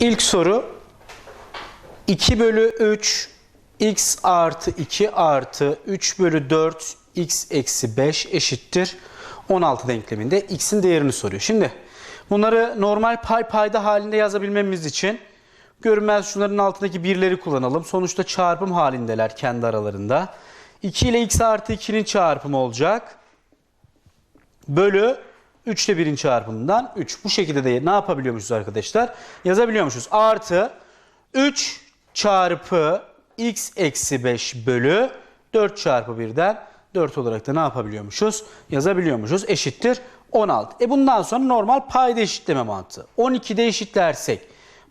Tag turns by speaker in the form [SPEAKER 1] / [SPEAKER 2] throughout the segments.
[SPEAKER 1] İlk soru 2 bölü 3 x artı 2 artı 3 bölü 4 x eksi 5 eşittir 16 denkleminde x'in değerini soruyor. Şimdi bunları normal pay payda halinde yazabilmemiz için görünmez şunların altındaki birleri kullanalım. Sonuçta çarpım halindeler kendi aralarında. 2 ile x artı 2'nin çarpımı olacak. Bölü 3 ile 1'in çarpımından 3. Bu şekilde de ne yapabiliyormuşuz arkadaşlar? Yazabiliyormuşuz. Artı 3 çarpı x eksi 5 bölü 4 çarpı 1'den 4 olarak da ne yapabiliyormuşuz? Yazabiliyormuşuz. Eşittir 16. E bundan sonra normal payda eşitleme mantığı. 12'de eşitlersek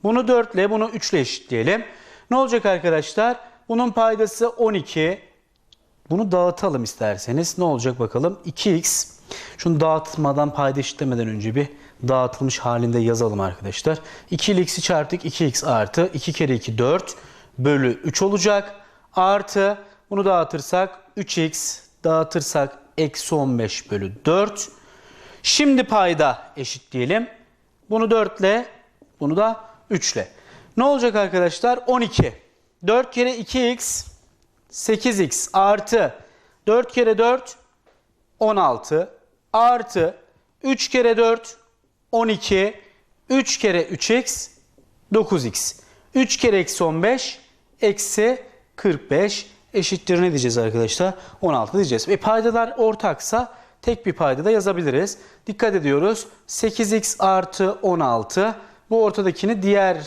[SPEAKER 1] bunu 4 ile bunu 3 ile eşitleyelim. Ne olacak arkadaşlar? Bunun paydası 12. Bunu dağıtalım isterseniz. Ne olacak bakalım? 2x. Şunu dağıtmadan payda eşitlemeden önce bir dağıtılmış halinde yazalım arkadaşlar. 2 ile x'i çarptık. 2x artı 2 kere 2 4 bölü 3 olacak. Artı bunu dağıtırsak 3x dağıtırsak eksi 15 bölü 4. Şimdi payda eşitleyelim. Bunu 4 ile bunu da 3 ile. Ne olacak arkadaşlar? 12. 4 kere 2x 8x artı 4 kere 4 16 artı 3 kere 4 12 3 kere 3x 9x 3 kere eksi 15 eksi 45 eşittir ne diyeceğiz arkadaşlar? 16 diyeceğiz. Ve paydalar ortaksa tek bir payda da yazabiliriz. Dikkat ediyoruz. 8x artı 16 bu ortadakini diğer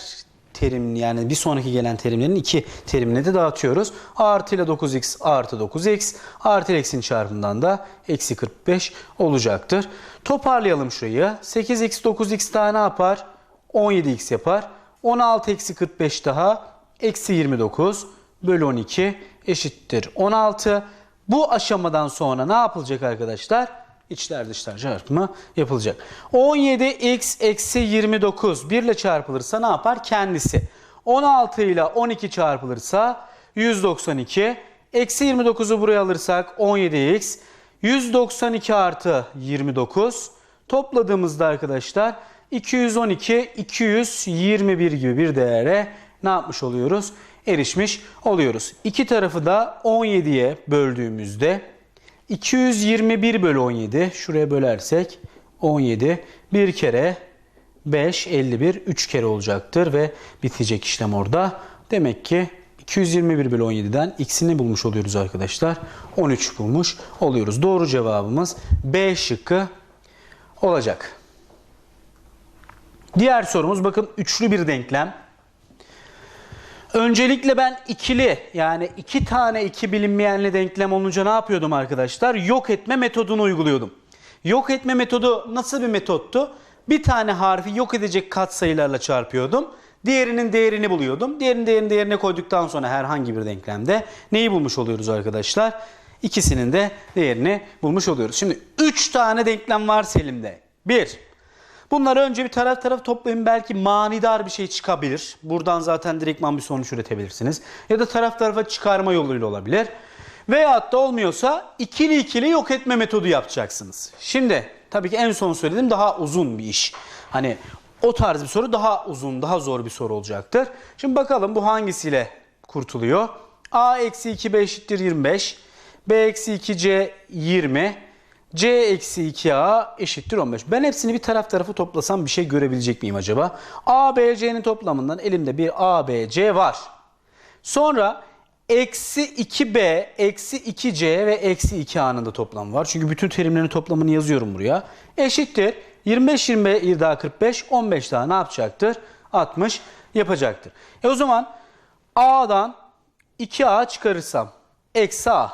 [SPEAKER 1] terim yani bir sonraki gelen terimlerin iki terimine de dağıtıyoruz. A artı ile 9x artı 9x artı x'in çarpımından da eksi 45 olacaktır. Toparlayalım şurayı. 8x 9x daha ne yapar? 17x yapar. 16 eksi 45 daha eksi 29 bölü 12 eşittir 16. Bu aşamadan sonra ne yapılacak arkadaşlar? İçler dışlar çarpımı yapılacak. 17x eksi 29 1 ile çarpılırsa ne yapar? Kendisi. 16 ile 12 çarpılırsa 192. Eksi 29'u buraya alırsak 17x. 192 artı 29. Topladığımızda arkadaşlar 212, 221 gibi bir değere ne yapmış oluyoruz? Erişmiş oluyoruz. İki tarafı da 17'ye böldüğümüzde 221 bölü 17 şuraya bölersek 17 bir kere 5 51 3 kere olacaktır ve bitecek işlem orada. Demek ki 221 bölü 17'den x'ini bulmuş oluyoruz arkadaşlar. 13 bulmuş oluyoruz. Doğru cevabımız B şıkkı olacak. Diğer sorumuz bakın üçlü bir denklem. Öncelikle ben ikili yani iki tane iki bilinmeyenli denklem olunca ne yapıyordum arkadaşlar? Yok etme metodunu uyguluyordum. Yok etme metodu nasıl bir metottu? Bir tane harfi yok edecek katsayılarla çarpıyordum. Diğerinin değerini buluyordum. Diğerinin değerini değerine koyduktan sonra herhangi bir denklemde neyi bulmuş oluyoruz arkadaşlar? İkisinin de değerini bulmuş oluyoruz. Şimdi 3 tane denklem var elimde. 1. Bunları önce bir taraf taraf toplayın belki manidar bir şey çıkabilir. Buradan zaten direktman bir sonuç üretebilirsiniz. Ya da taraf tarafa çıkarma yoluyla olabilir. Veyahut da olmuyorsa ikili ikili yok etme metodu yapacaksınız. Şimdi tabii ki en son söylediğim daha uzun bir iş. Hani o tarz bir soru daha uzun, daha zor bir soru olacaktır. Şimdi bakalım bu hangisiyle kurtuluyor? A eksi 2B eşittir 25. B eksi 2C 20. C eksi 2A eşittir 15. Ben hepsini bir taraf tarafı toplasam bir şey görebilecek miyim acaba? A, B, C'nin toplamından elimde bir A, B, C var. Sonra eksi 2B, eksi 2C ve eksi 2A'nın da toplamı var. Çünkü bütün terimlerin toplamını yazıyorum buraya. Eşittir. 25, 20 daha 45, 15 daha ne yapacaktır? 60 yapacaktır. E o zaman A'dan 2A çıkarırsam eksi A.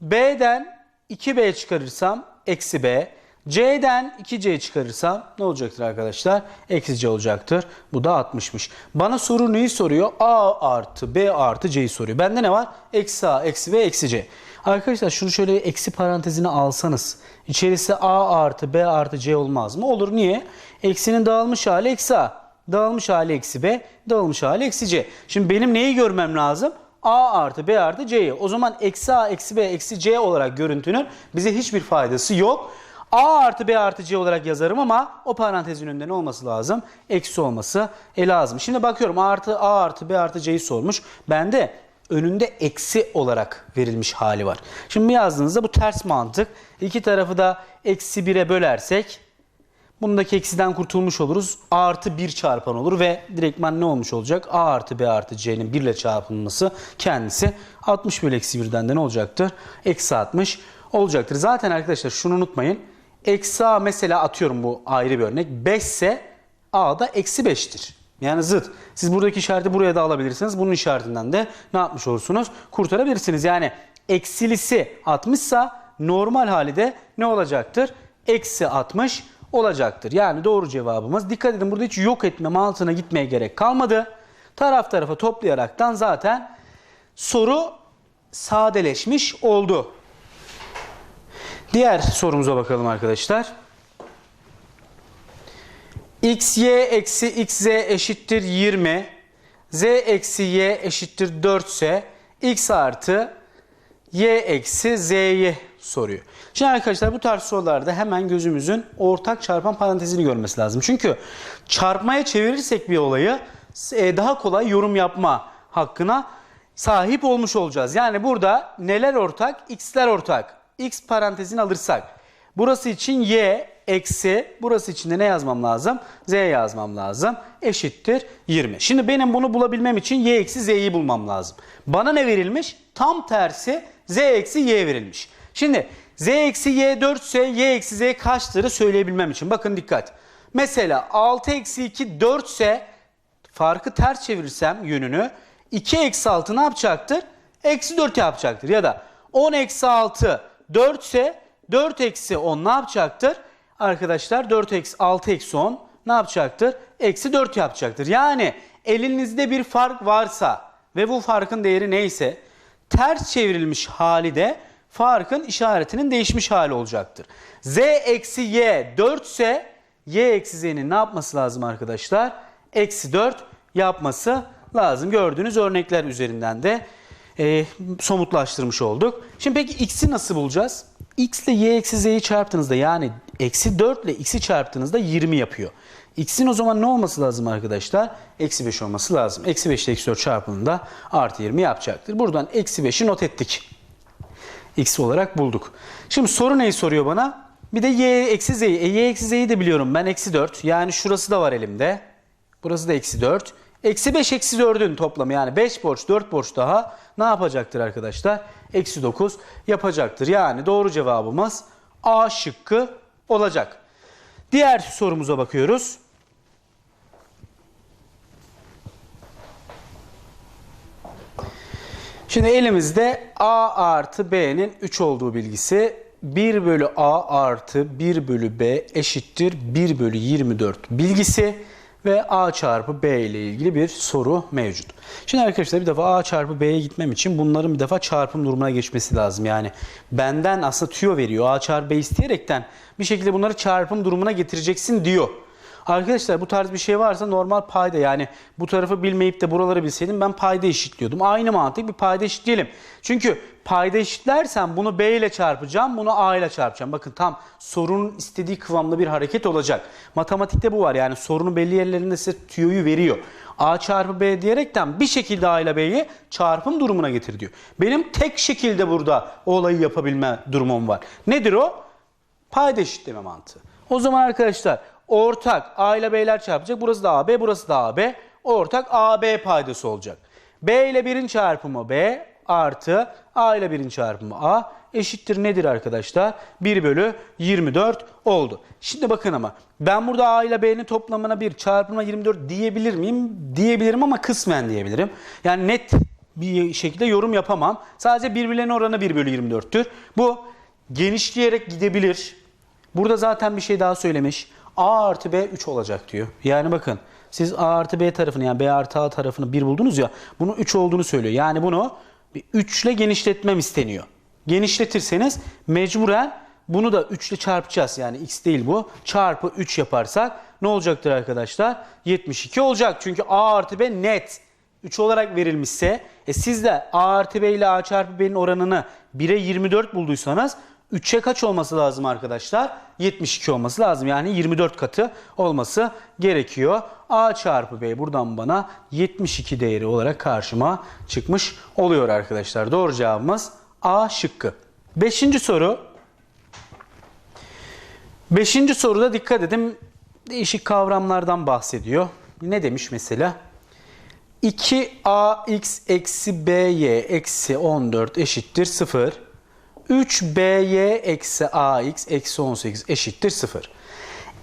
[SPEAKER 1] B'den 2B çıkarırsam eksi B. C'den 2C çıkarırsam ne olacaktır arkadaşlar? Eksi C olacaktır. Bu da 60'mış. Bana soru neyi soruyor? A artı B artı C'yi soruyor. Bende ne var? Eksi A, eksi B, eksi C. Arkadaşlar şunu şöyle eksi parantezine alsanız. İçerisi A artı B artı C olmaz mı? Olur. Niye? Eksinin dağılmış hali eksi A. Dağılmış hali eksi B. Dağılmış hali eksi C. Şimdi benim neyi görmem lazım? A artı B artı C'yi. O zaman eksi A, eksi B, eksi C olarak görüntünün bize hiçbir faydası yok. A artı B artı C olarak yazarım ama o parantezin önünde ne olması lazım? Eksi olması e lazım. Şimdi bakıyorum A artı A artı B artı C'yi sormuş. Bende önünde eksi olarak verilmiş hali var. Şimdi yazdığınızda bu ters mantık. İki tarafı da eksi 1'e bölersek bundaki eksiden kurtulmuş oluruz. A artı 1 çarpan olur ve direktman ne olmuş olacak? A artı B artı C'nin 1 ile çarpılması kendisi 60 bölü eksi 1'den de ne olacaktır? Eksi 60 olacaktır. Zaten arkadaşlar şunu unutmayın. Eksi A mesela atıyorum bu ayrı bir örnek. 5 ise A da eksi 5'tir. Yani zıt. Siz buradaki işareti buraya da alabilirsiniz. Bunun işaretinden de ne yapmış olursunuz? Kurtarabilirsiniz. Yani eksilisi 60 ise normal hali de ne olacaktır? Eksi 60 olacaktır. Yani doğru cevabımız. Dikkat edin burada hiç yok etme mantığına gitmeye gerek kalmadı. Taraf tarafa toplayaraktan zaten soru sadeleşmiş oldu. Diğer sorumuza bakalım arkadaşlar. x, y eksi x, z eşittir 20. z eksi y eşittir 4 ise x artı y eksi z'yi soruyor. Şimdi arkadaşlar bu tarz sorularda hemen gözümüzün ortak çarpan parantezini görmesi lazım. Çünkü çarpmaya çevirirsek bir olayı e, daha kolay yorum yapma hakkına sahip olmuş olacağız. Yani burada neler ortak? X'ler ortak. X parantezini alırsak. Burası için y eksi burası için de ne yazmam lazım? Z yazmam lazım. Eşittir 20. Şimdi benim bunu bulabilmem için y eksi z'yi bulmam lazım. Bana ne verilmiş? Tam tersi z eksi y verilmiş. Şimdi z eksi y 4 ise y eksi z kaçtırı söyleyebilmem için. Bakın dikkat. Mesela 6 eksi 2 4 ise farkı ters çevirirsem yönünü 2 eksi 6 ne yapacaktır? Eksi 4 yapacaktır. Ya da 10 eksi 6 4 ise 4 eksi 10 ne yapacaktır? Arkadaşlar 4 eksi 6 eksi 10 ne yapacaktır? Eksi 4 yapacaktır. Yani elinizde bir fark varsa ve bu farkın değeri neyse ters çevrilmiş hali de farkın işaretinin değişmiş hali olacaktır. Z eksi y 4 ise y eksi z'nin ne yapması lazım arkadaşlar? Eksi 4 yapması lazım. Gördüğünüz örnekler üzerinden de e, somutlaştırmış olduk. Şimdi peki x'i nasıl bulacağız? x ile y eksi z'yi çarptığınızda yani eksi 4 ile x'i çarptığınızda 20 yapıyor. x'in o zaman ne olması lazım arkadaşlar? Eksi 5 olması lazım. Eksi 5 ile eksi 4 çarpımında artı 20 yapacaktır. Buradan eksi 5'i not ettik. X olarak bulduk. Şimdi soru neyi soruyor bana? Bir de y eksi z'yi. E, y eksi z'yi de biliyorum ben eksi 4. Yani şurası da var elimde. Burası da eksi 4. Eksi 5 eksi 4'ün toplamı yani 5 borç 4 borç daha ne yapacaktır arkadaşlar? Eksi 9 yapacaktır. Yani doğru cevabımız A şıkkı olacak. Diğer sorumuza bakıyoruz. Şimdi elimizde A artı B'nin 3 olduğu bilgisi 1 bölü A artı 1 bölü B eşittir 1 bölü 24 bilgisi ve A çarpı B ile ilgili bir soru mevcut. Şimdi arkadaşlar bir defa A çarpı B'ye gitmem için bunların bir defa çarpım durumuna geçmesi lazım. Yani benden aslında tüyo veriyor. A çarpı B isteyerekten bir şekilde bunları çarpım durumuna getireceksin diyor. Arkadaşlar bu tarz bir şey varsa normal payda yani bu tarafı bilmeyip de buraları bilseydim ben payda eşitliyordum. Aynı mantık bir payda eşitleyelim. Çünkü payda eşitlersem bunu B ile çarpacağım, bunu A ile çarpacağım. Bakın tam sorunun istediği kıvamda bir hareket olacak. Matematikte bu var yani sorunun belli yerlerinde size tüyoyu veriyor. A çarpı B diyerekten bir şekilde A ile B'yi çarpım durumuna getir diyor. Benim tek şekilde burada olayı yapabilme durumum var. Nedir o? Payda eşitleme mantığı. O zaman arkadaşlar ortak A ile B'ler çarpacak. Burası da AB, burası da AB. Ortak AB paydası olacak. B ile 1'in çarpımı B artı A ile 1'in çarpımı A eşittir nedir arkadaşlar? 1 bölü 24 oldu. Şimdi bakın ama ben burada A ile B'nin toplamına 1 çarpımına 24 diyebilir miyim? Diyebilirim ama kısmen diyebilirim. Yani net bir şekilde yorum yapamam. Sadece birbirlerine oranı 1 bölü 24'tür. Bu genişleyerek gidebilir. Burada zaten bir şey daha söylemiş. A artı B 3 olacak diyor. Yani bakın siz A artı B tarafını yani B artı A tarafını 1 buldunuz ya bunun 3 olduğunu söylüyor. Yani bunu bir 3 ile genişletmem isteniyor. Genişletirseniz mecburen bunu da 3 ile çarpacağız. Yani x değil bu. Çarpı 3 yaparsak ne olacaktır arkadaşlar? 72 olacak. Çünkü A artı B net 3 olarak verilmişse e siz de A artı B ile A çarpı B'nin oranını 1'e 24 bulduysanız 3'e kaç olması lazım arkadaşlar? 72 olması lazım. Yani 24 katı olması gerekiyor. A çarpı B buradan bana 72 değeri olarak karşıma çıkmış oluyor arkadaşlar. Doğru cevabımız A şıkkı. Beşinci soru. Beşinci soruda dikkat edin değişik kavramlardan bahsediyor. Ne demiş mesela? 2ax eksi by eksi 14 eşittir 0. 3by eksi ax eksi 18 eşittir 0.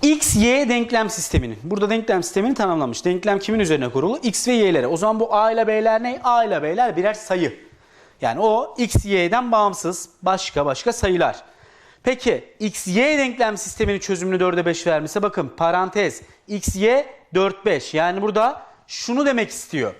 [SPEAKER 1] x, y denklem sisteminin. Burada denklem sistemini tanımlamış. Denklem kimin üzerine kurulu? x ve y'lere. O zaman bu a ile b'ler ne? a ile b'ler birer sayı. Yani o x, y'den bağımsız başka başka sayılar. Peki x, y denklem sisteminin çözümünü 4'e 5 vermişse bakın parantez x, y 4, 5. Yani burada şunu demek istiyor.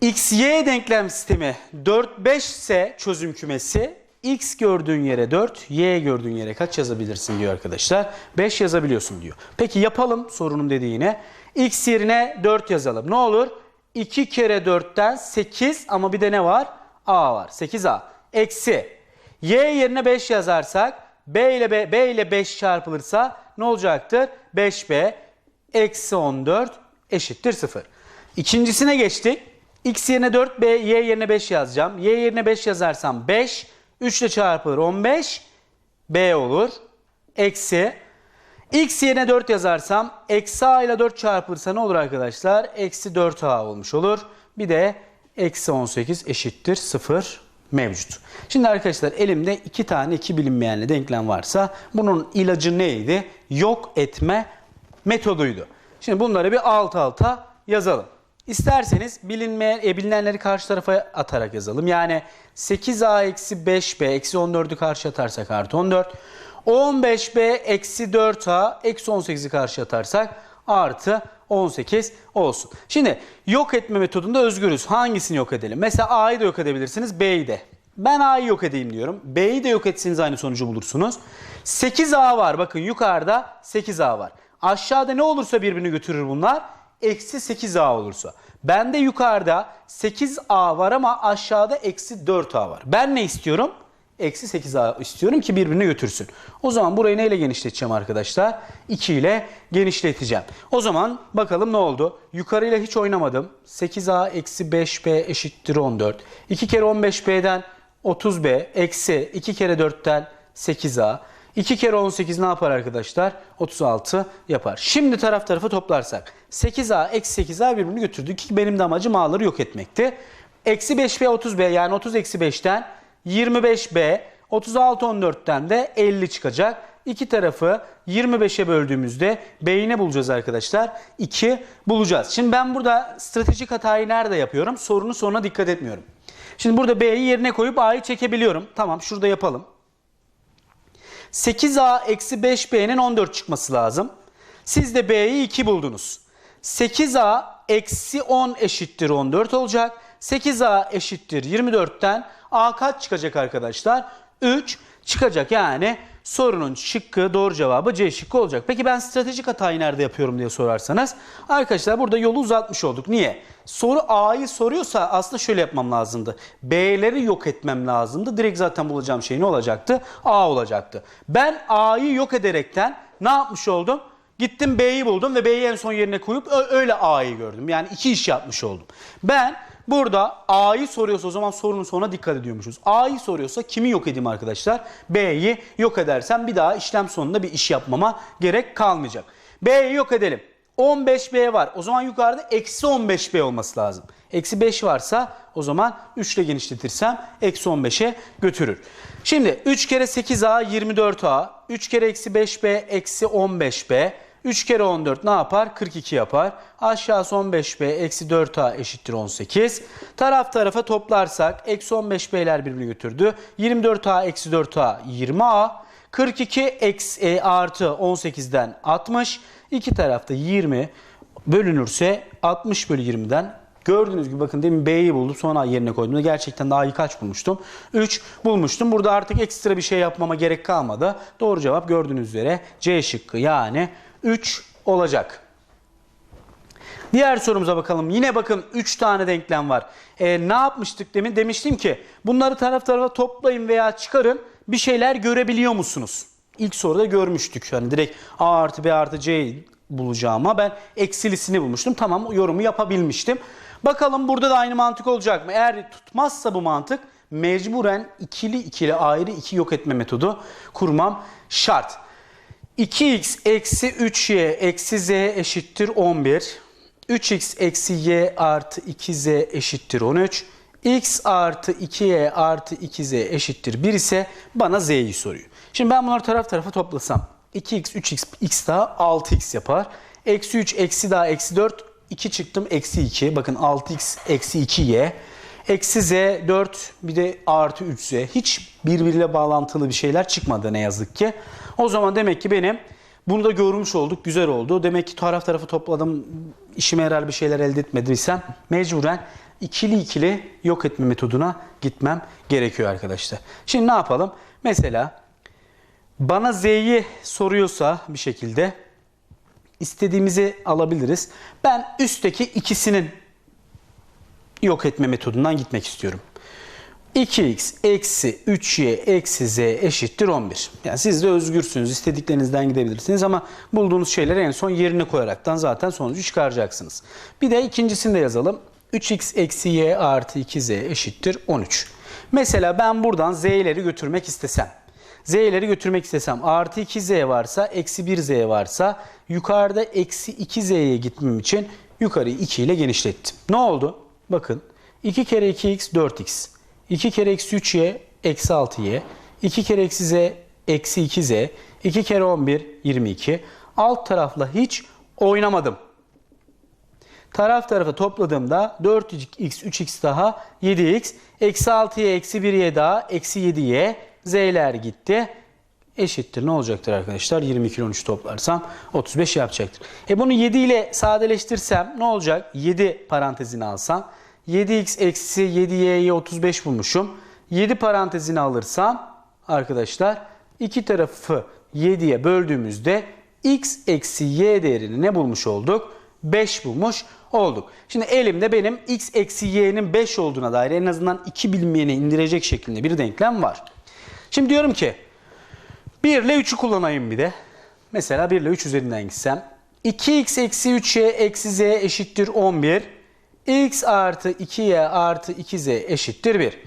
[SPEAKER 1] X, y denklem sistemi 4, 5 ise çözüm kümesi x gördüğün yere 4, y gördüğün yere kaç yazabilirsin diyor arkadaşlar. 5 yazabiliyorsun diyor. Peki yapalım sorunun dediğine. x yerine 4 yazalım. Ne olur? 2 kere 4'ten 8 ama bir de ne var? a var. 8a. Eksi. y yerine 5 yazarsak b ile b, b ile 5 çarpılırsa ne olacaktır? 5b eksi 14 eşittir 0. İkincisine geçtik. X yerine 4, B, Y yerine 5 yazacağım. Y yerine 5 yazarsam 5, 3 ile çarpılır 15, B olur. Eksi, X yerine 4 yazarsam, eksi A ile 4 çarpılırsa ne olur arkadaşlar? Eksi 4A olmuş olur. Bir de eksi 18 eşittir 0 mevcut. Şimdi arkadaşlar elimde iki tane iki bilinmeyenli denklem varsa bunun ilacı neydi? Yok etme metoduydu. Şimdi bunları bir alt alta yazalım. İsterseniz bilinmeyen, e, bilinenleri karşı tarafa atarak yazalım. Yani 8a eksi 5b eksi 14'ü karşı atarsak artı 14. 15b eksi 4a eksi 18'i karşı atarsak artı 18 olsun. Şimdi yok etme metodunda özgürüz. Hangisini yok edelim? Mesela a'yı da yok edebilirsiniz, b'yi de. Ben a'yı yok edeyim diyorum. B'yi de yok etseniz aynı sonucu bulursunuz. 8a var. Bakın yukarıda 8a var. Aşağıda ne olursa birbirini götürür bunlar. Eksi 8a olursa. Bende yukarıda 8a var ama aşağıda eksi 4a var. Ben ne istiyorum? Eksi 8a istiyorum ki birbirini götürsün. O zaman burayı neyle genişleteceğim arkadaşlar? 2 ile genişleteceğim. O zaman bakalım ne oldu? Yukarıyla hiç oynamadım. 8a eksi 5b eşittir 14. 2 kere 15b'den 30b eksi 2 kere 4'ten 8a. 2 kere 18 ne yapar arkadaşlar? 36 yapar. Şimdi taraf tarafı toplarsak 8a eksi 8a birbirini götürdü ki benim de amacım a'ları yok etmekti. Eksi 5b 30b yani 30 eksi 5'ten 25b 36 14'ten de 50 çıkacak. İki tarafı 25'e böldüğümüzde b'yi ne bulacağız arkadaşlar? 2 bulacağız. Şimdi ben burada stratejik hatayı nerede yapıyorum? Sorunun sonuna dikkat etmiyorum. Şimdi burada b'yi yerine koyup a'yı çekebiliyorum. Tamam şurada yapalım. 8a eksi 5b'nin 14 çıkması lazım. Siz de b'yi 2 buldunuz. 8a eksi 10 eşittir 14 olacak. 8a eşittir 24'ten a kaç çıkacak arkadaşlar? 3 çıkacak yani sorunun şıkkı doğru cevabı C şıkkı olacak. Peki ben stratejik hatayı nerede yapıyorum diye sorarsanız arkadaşlar burada yolu uzatmış olduk. Niye? Soru A'yı soruyorsa aslında şöyle yapmam lazımdı. B'leri yok etmem lazımdı. Direkt zaten bulacağım şey ne olacaktı? A olacaktı. Ben A'yı yok ederekten ne yapmış oldum? Gittim B'yi buldum ve B'yi en son yerine koyup öyle A'yı gördüm. Yani iki iş yapmış oldum. Ben burada A'yı soruyorsa o zaman sorunun sonuna dikkat ediyormuşuz. A'yı soruyorsa kimi yok edeyim arkadaşlar? B'yi yok edersem bir daha işlem sonunda bir iş yapmama gerek kalmayacak. B'yi yok edelim. 15B var. O zaman yukarıda eksi 15B olması lazım. Eksi 5 varsa o zaman 3 ile genişletirsem eksi 15'e götürür. Şimdi 3 kere 8A 24A. 3 kere eksi 5B eksi 15B. 3 kere 14 ne yapar? 42 yapar. Aşağısı 15B eksi 4A eşittir 18. Taraf tarafa toplarsak eksi 15B'ler birbirini götürdü. 24A eksi 4A 20A. 42 eksi e, artı 18'den 60. İki tarafta 20 bölünürse 60 bölü 20'den gördüğünüz gibi bakın demin B'yi buldum sonra yerine koydum. Gerçekten daha iyi kaç bulmuştum? 3 bulmuştum. Burada artık ekstra bir şey yapmama gerek kalmadı. Doğru cevap gördüğünüz üzere C şıkkı yani 3 olacak. Diğer sorumuza bakalım. Yine bakın 3 tane denklem var. E, ne yapmıştık demin? Demiştim ki bunları taraf tarafa toplayın veya çıkarın. bir şeyler görebiliyor musunuz? İlk soruda görmüştük. Hani direkt A artı B artı C bulacağıma ben eksilisini bulmuştum. Tamam yorumu yapabilmiştim. Bakalım burada da aynı mantık olacak mı? Eğer tutmazsa bu mantık mecburen ikili ikili ayrı iki yok etme metodu kurmam şart. 2x eksi 3y eksi z eşittir 11. 3x eksi y artı 2z eşittir 13. x artı 2y artı 2z eşittir 1 ise bana z'yi soruyor. Şimdi ben bunları taraf tarafa toplasam 2x 3x x daha 6x yapar. Eksi 3 eksi daha eksi 4 2 çıktım eksi 2. Bakın 6x eksi 2y. Eksi z 4 bir de artı 3z. Hiç birbiriyle bağlantılı bir şeyler çıkmadı ne yazık ki. O zaman demek ki benim bunu da görmüş olduk. Güzel oldu. Demek ki taraf tarafı topladım. işime yarar bir şeyler elde etmediysem mecburen ikili ikili yok etme metoduna gitmem gerekiyor arkadaşlar. Şimdi ne yapalım? Mesela bana z'yi soruyorsa bir şekilde istediğimizi alabiliriz. Ben üstteki ikisinin yok etme metodundan gitmek istiyorum. 2x eksi 3y eksi z eşittir 11. Yani siz de özgürsünüz. istediklerinizden gidebilirsiniz ama bulduğunuz şeyleri en son yerine koyaraktan zaten sonucu çıkaracaksınız. Bir de ikincisini de yazalım. 3x eksi y artı 2z eşittir 13. Mesela ben buradan z'leri götürmek istesem. Z'leri götürmek istesem artı 2z varsa eksi 1z varsa yukarıda eksi 2z'ye gitmem için yukarıyı 2 ile genişlettim. Ne oldu? Bakın 2 kere 2x 4x. 2 kere eksi 3y eksi 6y. 2 kere eksi z eksi 2z. 2 kere 11 22. Alt tarafla hiç oynamadım. Taraf tarafa topladığımda 4x 3x daha 7x. Eksi 6y eksi 1y daha eksi 7y. Z'ler gitti. Eşittir ne olacaktır arkadaşlar? 22 ile 13 toplarsam 35 yapacaktır. E bunu 7 ile sadeleştirsem ne olacak? 7 parantezini alsam 7x eksi 7y'yi 35 bulmuşum. 7 parantezini alırsam arkadaşlar iki tarafı 7'ye böldüğümüzde x eksi y değerini ne bulmuş olduk? 5 bulmuş olduk. Şimdi elimde benim x eksi y'nin 5 olduğuna dair en azından 2 bilinmeyeni indirecek şeklinde bir denklem var. Şimdi diyorum ki 1 ile 3'ü kullanayım bir de. Mesela 1 ile 3 üzerinden gitsem. 2x eksi 3y eksi z eşittir 11 x artı 2y artı 2z eşittir 1.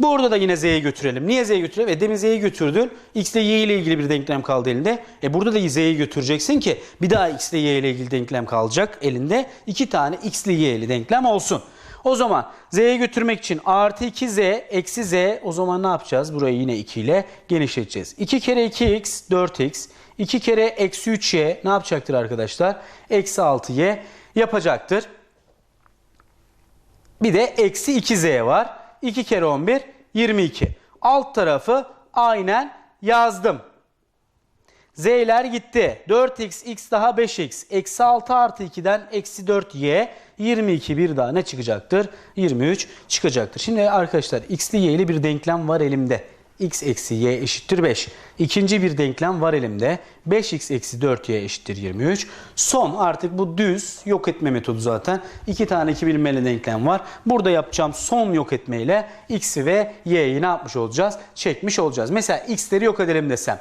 [SPEAKER 1] Burada da yine z'yi götürelim. Niye z'yi götürelim? E demin z'yi götürdün. x ile y ile ilgili bir denklem kaldı elinde. E burada da z'yi götüreceksin ki bir daha x ile y ile ilgili denklem kalacak elinde. İki tane x ile y ile denklem olsun. O zaman z'ye götürmek için artı 2z eksi z o zaman ne yapacağız? Burayı yine 2 ile genişleteceğiz. 2 kere 2x 4x. 2 kere eksi 3y ne yapacaktır arkadaşlar? Eksi 6y yapacaktır. Bir de eksi 2z var. 2 kere 11 22. Alt tarafı aynen yazdım. Z'ler gitti. 4x, x daha 5x. Eksi 6 artı 2'den eksi 4y. 22 bir daha ne çıkacaktır? 23 çıkacaktır. Şimdi arkadaşlar x'li y'li bir denklem var elimde. X eksi y eşittir 5. İkinci bir denklem var elimde. 5x eksi 4y eşittir 23. Son artık bu düz yok etme metodu zaten. İki tane iki bilinmeli denklem var. Burada yapacağım son yok etmeyle x'i ve y'yi ne yapmış olacağız? Çekmiş olacağız. Mesela x'leri yok edelim desem.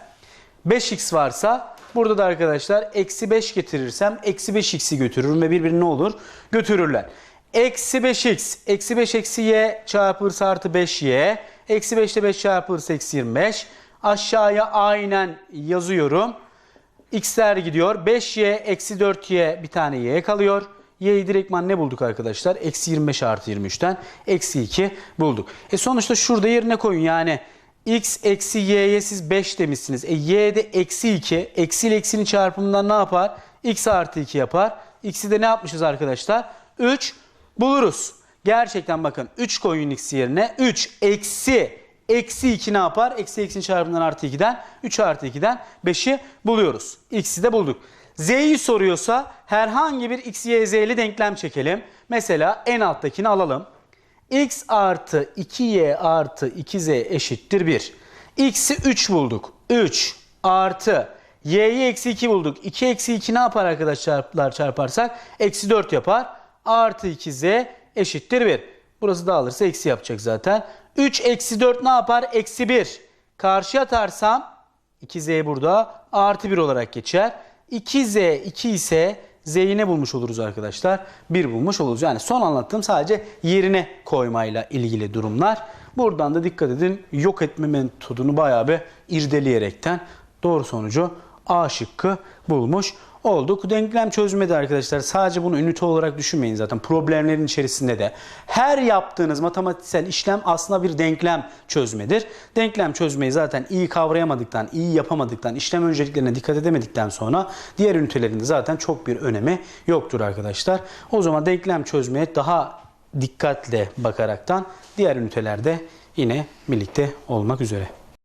[SPEAKER 1] 5x varsa burada da arkadaşlar eksi 5 getirirsem eksi 5x'i götürürüm ve birbirini ne olur? Götürürler. Eksi 5x, eksi 5 eksi y çarpılırsa artı 5y. Eksi 5 ile 5 çarpılırsa eksi 25. Aşağıya aynen yazıyorum. x'ler gidiyor. 5y eksi 4y bir tane y kalıyor. Y'yi direktman ne bulduk arkadaşlar? Eksi 25 artı 23'ten eksi 2 bulduk. E sonuçta şurada yerine koyun yani x eksi y'ye siz 5 demişsiniz. E y de eksi 2. Eksi ile eksinin çarpımından ne yapar? x artı 2 yapar. X'i de ne yapmışız arkadaşlar? 3 buluruz. Gerçekten bakın 3 koyun x yerine 3 eksi eksi 2 ne yapar? Eksi eksinin çarpımından artı 2'den 3 artı 2'den 5'i buluyoruz. X'i de bulduk. Z'yi soruyorsa herhangi bir x, y, z'li denklem çekelim. Mesela en alttakini alalım x artı 2y artı 2z eşittir 1. x'i 3 bulduk. 3 artı y'yi eksi 2 bulduk. 2 eksi 2 ne yapar arkadaşlar çarparsak? Eksi 4 yapar. Artı 2z eşittir 1. Burası dağılırsa eksi yapacak zaten. 3 eksi 4 ne yapar? Eksi 1. Karşıya atarsam 2z burada artı 1 olarak geçer. 2z 2 ise z'yi ne bulmuş oluruz arkadaşlar? 1 bulmuş oluruz. Yani son anlattığım sadece yerine koymayla ilgili durumlar. Buradan da dikkat edin yok etme metodunu bayağı bir irdeleyerekten doğru sonucu A şıkkı bulmuş olduk. Denklem çözmede arkadaşlar sadece bunu ünite olarak düşünmeyin zaten problemlerin içerisinde de. Her yaptığınız matematiksel işlem aslında bir denklem çözmedir. Denklem çözmeyi zaten iyi kavrayamadıktan, iyi yapamadıktan, işlem önceliklerine dikkat edemedikten sonra diğer ünitelerinde zaten çok bir önemi yoktur arkadaşlar. O zaman denklem çözmeye daha dikkatle bakaraktan diğer ünitelerde yine birlikte olmak üzere.